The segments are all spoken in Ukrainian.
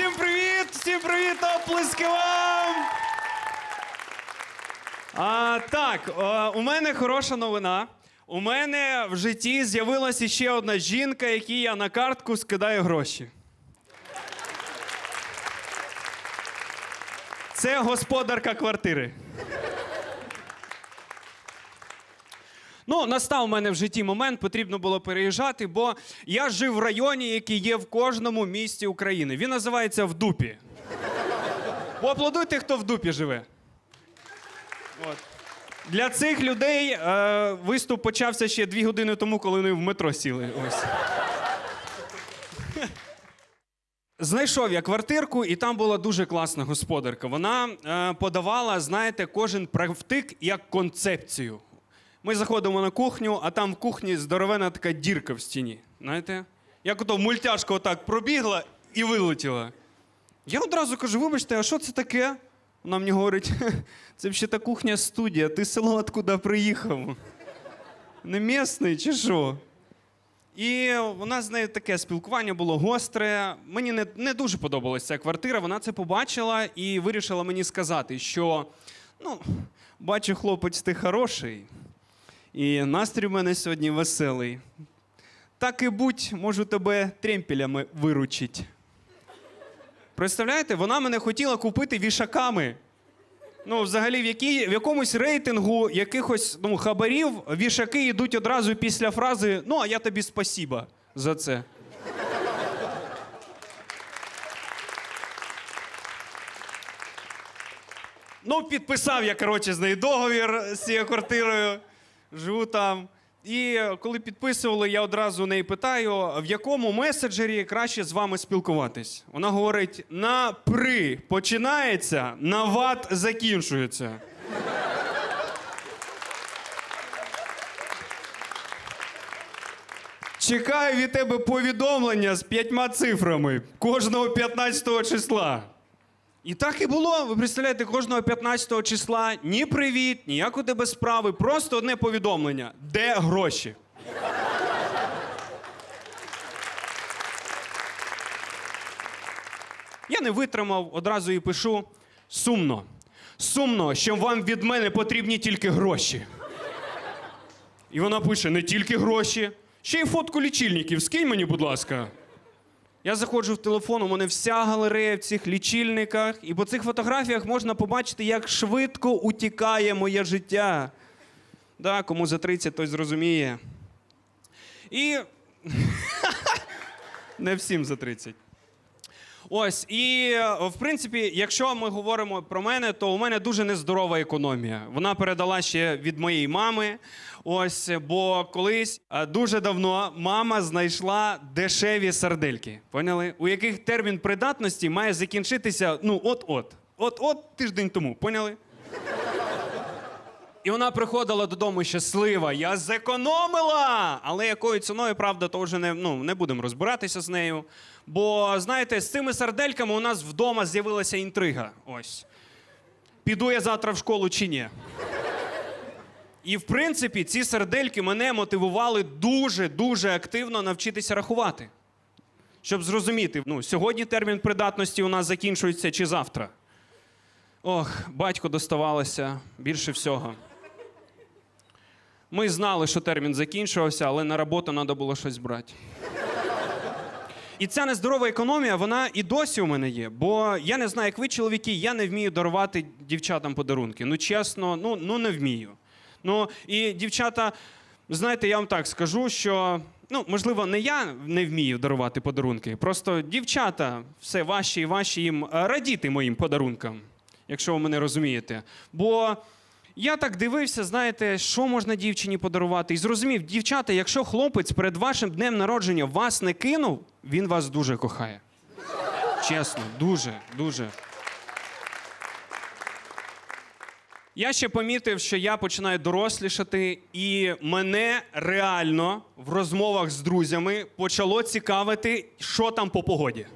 всім привіт! Всім привіт! Оплески вам! А, так, у мене хороша новина. У мене в житті з'явилася ще одна жінка, якій я на картку скидаю гроші. Це господарка квартири. Ну, настав у мене в житті момент, потрібно було переїжджати, бо я жив в районі, який є в кожному місті України. Він називається Вдупі. Поаплодуйте, хто в дупі живе. От. Для цих людей е, виступ почався ще дві години тому, коли вони в метро сіли. Ось. Знайшов я квартирку, і там була дуже класна господарка. Вона е, подавала, знаєте, кожен правтик як концепцію. Ми заходимо на кухню, а там в кухні здоровена така дірка в стіні. Знаєте? Як ото мультяшка отак пробігла і вилетіла. Я одразу кажу: вибачте, а що це таке? Вона мені говорить: це взагалі та кухня студія, ти село откуда приїхав? Не місний чи що? І у нас з нею таке спілкування було гостре. Мені не, не дуже подобалася ця квартира. Вона це побачила і вирішила мені сказати, що ну, бачу, хлопець, ти хороший, і настрій у мене сьогодні веселий. Так і будь, можу тебе тремпелями виручить. Представляєте, вона мене хотіла купити вішаками. Ну, взагалі, в, якій, в якомусь рейтингу якихось ну, хабарів вішаки йдуть одразу після фрази Ну, а я тобі спасіба за це. Ну, підписав я, коротше, з нею договір з цією квартирою. Живу там. І коли підписували, я одразу неї питаю, в якому меседжері краще з вами спілкуватись. Вона говорить: на при починається, на ват закінчується. Чекаю від тебе повідомлення з п'ятьма цифрами кожного 15 числа. І так і було. Ви представляєте, кожного 15 числа ні привіт, ні як у тебе справи, просто одне повідомлення. Де гроші? Я не витримав, одразу їй пишу. Сумно. Сумно, що вам від мене потрібні тільки гроші. І вона пише: не тільки гроші, ще й фотку лічильників. Скинь мені, будь ласка. Я заходжу в телефон, у мене вся галерея в цих лічильниках, і по цих фотографіях можна побачити, як швидко утікає моє життя. Да, кому за 30, той зрозуміє. І. Не всім за 30. Ось, і е, в принципі, якщо ми говоримо про мене, то у мене дуже нездорова економія. Вона передала ще від моєї мами. Ось, бо колись е, дуже давно мама знайшла дешеві сардельки. Поняли? У яких термін придатності має закінчитися ну от-от. От-от тиждень тому. Поняли? І вона приходила додому щаслива. Я зекономила! Але якою ціною, правда, то вже не, ну, не будемо розбиратися з нею. Бо, знаєте, з цими сардельками у нас вдома з'явилася інтрига. Ось. Піду я завтра в школу чи ні. І в принципі, ці сардельки мене мотивували дуже-дуже активно навчитися рахувати. Щоб зрозуміти, ну, сьогодні термін придатності у нас закінчується чи завтра. Ох, батько доставалося більше всього. Ми знали, що термін закінчувався, але на роботу треба було щось брати. І ця нездорова економія, вона і досі у мене є. Бо я не знаю, як ви, чоловіки, я не вмію дарувати дівчатам подарунки. Ну, чесно, ну, ну не вмію. Ну, і дівчата, знаєте, я вам так скажу, що. Ну, можливо, не я не вмію дарувати подарунки. Просто дівчата, все важче і важче їм е, радіти моїм подарункам, якщо ви мене розумієте. Бо я так дивився, знаєте, що можна дівчині подарувати, і зрозумів, дівчата, якщо хлопець перед вашим днем народження вас не кинув, він вас дуже кохає. Чесно, дуже, дуже. Я ще помітив, що я починаю дорослішати, і мене реально в розмовах з друзями почало цікавити, що там по погоді.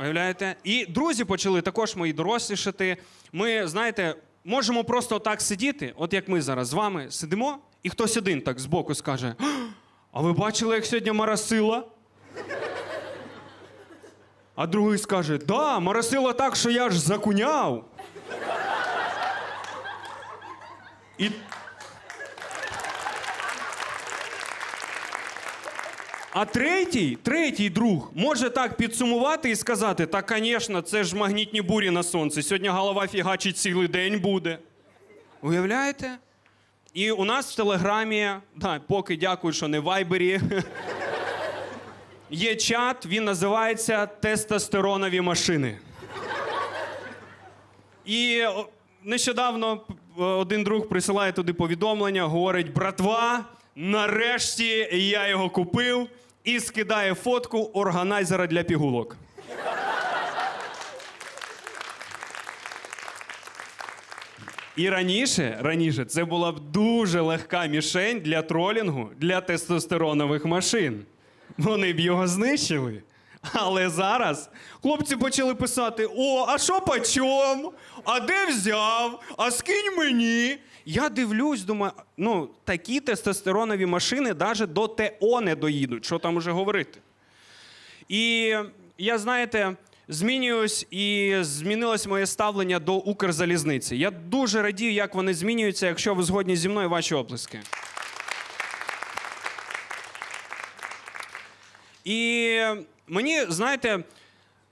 Уявляєте? І друзі почали також мої дорослішати. Ми, знаєте, можемо просто так сидіти, от як ми зараз з вами сидимо, і хтось один так збоку скаже: «А, ви бачили, як сьогодні марасила? А другий скаже: Да, моросило так, що я ж закуняв. І... А третій, третій друг може так підсумувати і сказати: та, звісно, це ж магнітні бурі на сонці. Сьогодні голова фігачить цілий день буде. Уявляєте? І у нас в Телеграмі, да, поки дякую, що не в Вайбері. Є чат, він називається Тестостеронові машини. І нещодавно один друг присилає туди повідомлення, говорить: братва, нарешті я його купив і скидає фотку органайзера для пігулок. І раніше, раніше це була б дуже легка мішень для тролінгу для тестостеронових машин. Вони б його знищили. Але зараз хлопці почали писати: О, а що почом? А де взяв? А скинь мені. Я дивлюсь, думаю, ну такі тестостеронові машини навіть до ТО не доїдуть. Що там уже говорити? І я, знаєте, змінююсь і змінилось моє ставлення до Укрзалізниці. Я дуже радію, як вони змінюються, якщо ви згодні зі мною, ваші оплески. І мені, знаєте,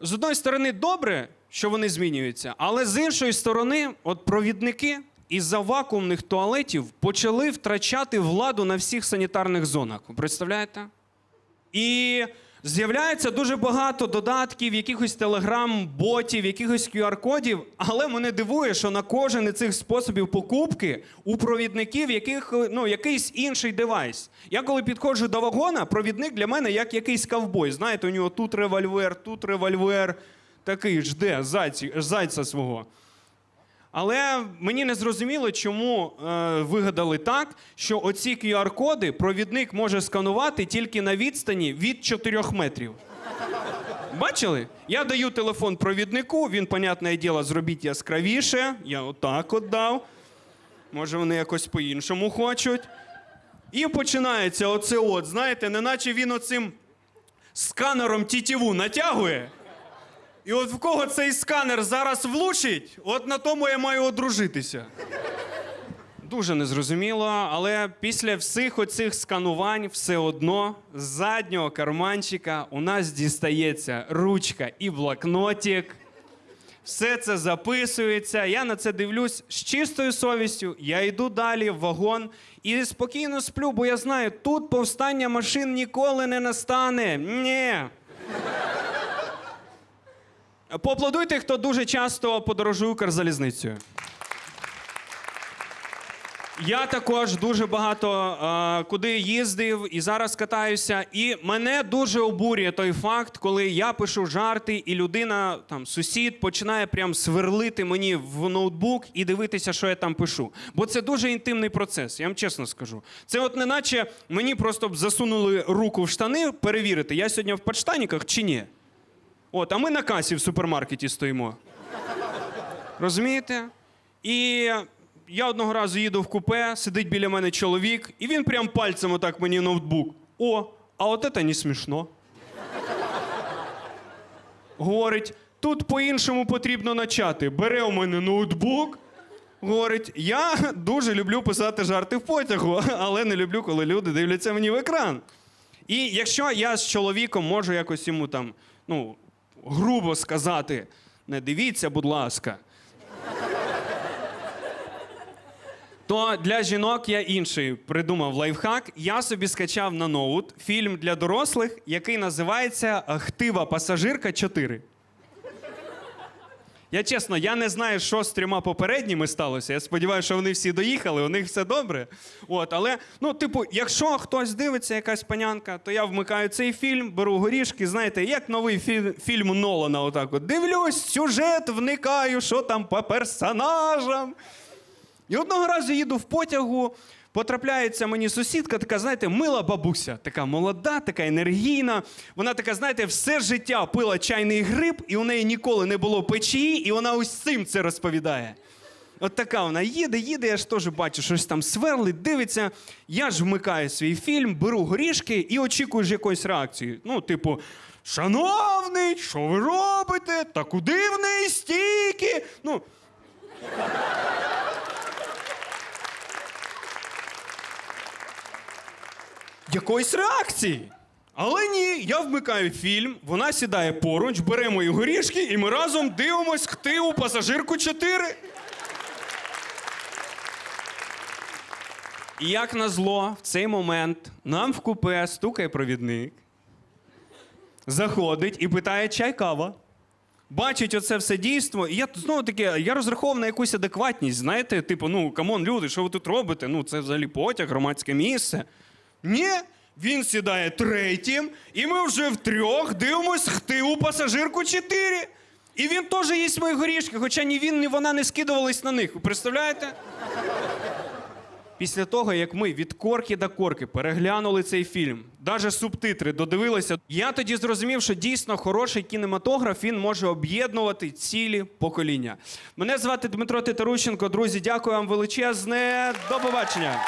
з одної сторони, добре, що вони змінюються, але з іншої сторони, от провідники із-за вакуумних туалетів почали втрачати владу на всіх санітарних зонах. Ви представляєте? І з'являється дуже багато додатків, якихось телеграм-ботів, якихось QR-кодів, але мене дивує, що на кожен із цих способів покупки у провідників яких, ну, якийсь інший девайс. Я коли підходжу до вагона, провідник для мене як якийсь ковбой. Знаєте, у нього тут револьвер, тут револьвер. Такий жде зайця свого. Але мені не зрозуміло, чому е, вигадали так, що оці QR-коди провідник може сканувати тільки на відстані від 4 метрів. Бачили? Я даю телефон провіднику, він, понятне діло, зробіть яскравіше. Я отак от дав. Може, вони якось по-іншому хочуть. І починається оце от, знаєте, неначе він оцим сканером тітіву натягує. І от в кого цей сканер зараз влучить, от на тому я маю одружитися. Дуже незрозуміло, але після всіх оцих сканувань все одно з заднього карманчика у нас дістається ручка і блокнотик. Все це записується. Я на це дивлюсь з чистою совістю. Я йду далі в вагон і спокійно сплю, бо я знаю, тут повстання машин ніколи не настане. Ні. Поаплодуйте, хто дуже часто подорожує Укрзалізницею. Я також дуже багато е, куди їздив і зараз катаюся. І мене дуже обурює той факт, коли я пишу жарти, і людина, там, сусід, починає прям сверлити мені в ноутбук і дивитися, що я там пишу. Бо це дуже інтимний процес, я вам чесно скажу. Це от неначе мені просто б засунули руку в штани перевірити, я сьогодні в подштаніках чи ні. От, а ми на касі в супермаркеті стоїмо. Розумієте? І я одного разу їду в купе, сидить біля мене чоловік, і він прям пальцем отак мені ноутбук. О, а от це не смішно. Говорить, тут по-іншому потрібно начати. Бере у мене ноутбук. Говорить, я дуже люблю писати жарти в потягу, але не люблю, коли люди дивляться мені в екран. І якщо я з чоловіком можу якось йому там, ну, грубо сказати, не дивіться, будь ласка. То для жінок я інший придумав лайфхак. Я собі скачав на ноут фільм для дорослих, який називається Хтива пасажирка 4. Я чесно, я не знаю, що з трьома попередніми сталося. Я сподіваюся, що вони всі доїхали, у них все добре. От, але, ну, типу, якщо хтось дивиться, якась панянка, то я вмикаю цей фільм, беру горішки, знаєте, як новий фільм, фільм Нолана. Отак от. Дивлюсь, сюжет, вникаю, що там по персонажам. І одного разу їду в потягу, потрапляється мені сусідка, така, знаєте, мила бабуся, така молода, така енергійна. Вона така, знаєте, все життя пила чайний гриб, і у неї ніколи не було печі, і вона ось цим це розповідає. От така вона їде, їде, я ж теж бачу, щось там сверлить, дивиться. Я ж вмикаю свій фільм, беру горішки і очікую ж якоїсь реакції. Ну, типу, шановний, що ви робите? Та куди в неї стільки? Ну. Якоїсь реакції. Але ні, я вмикаю фільм, вона сідає поруч, бере мої горішки, і ми разом дивимось хтиву пасажирку 4. І як назло, в цей момент нам в купе стукає провідник, заходить і питає чай кава. Бачить оце все дійство, і я знову таки, я розраховував на якусь адекватність. Знаєте, типу, ну камон, люди, що ви тут робите? Ну, це взагалі потяг, громадське місце. Ні, він сідає третім, і ми вже втрьох дивимось хтиву пасажирку 4. І він теж їсть мої горішки, хоча ні він, ні вона не скидувались на них. Ви представляєте? Після того, як ми від корки до корки переглянули цей фільм, навіть субтитри додивилися, я тоді зрозумів, що дійсно хороший кінематограф він може об'єднувати цілі покоління. Мене звати Дмитро Титарущенко. Друзі, дякую вам величезне. До побачення.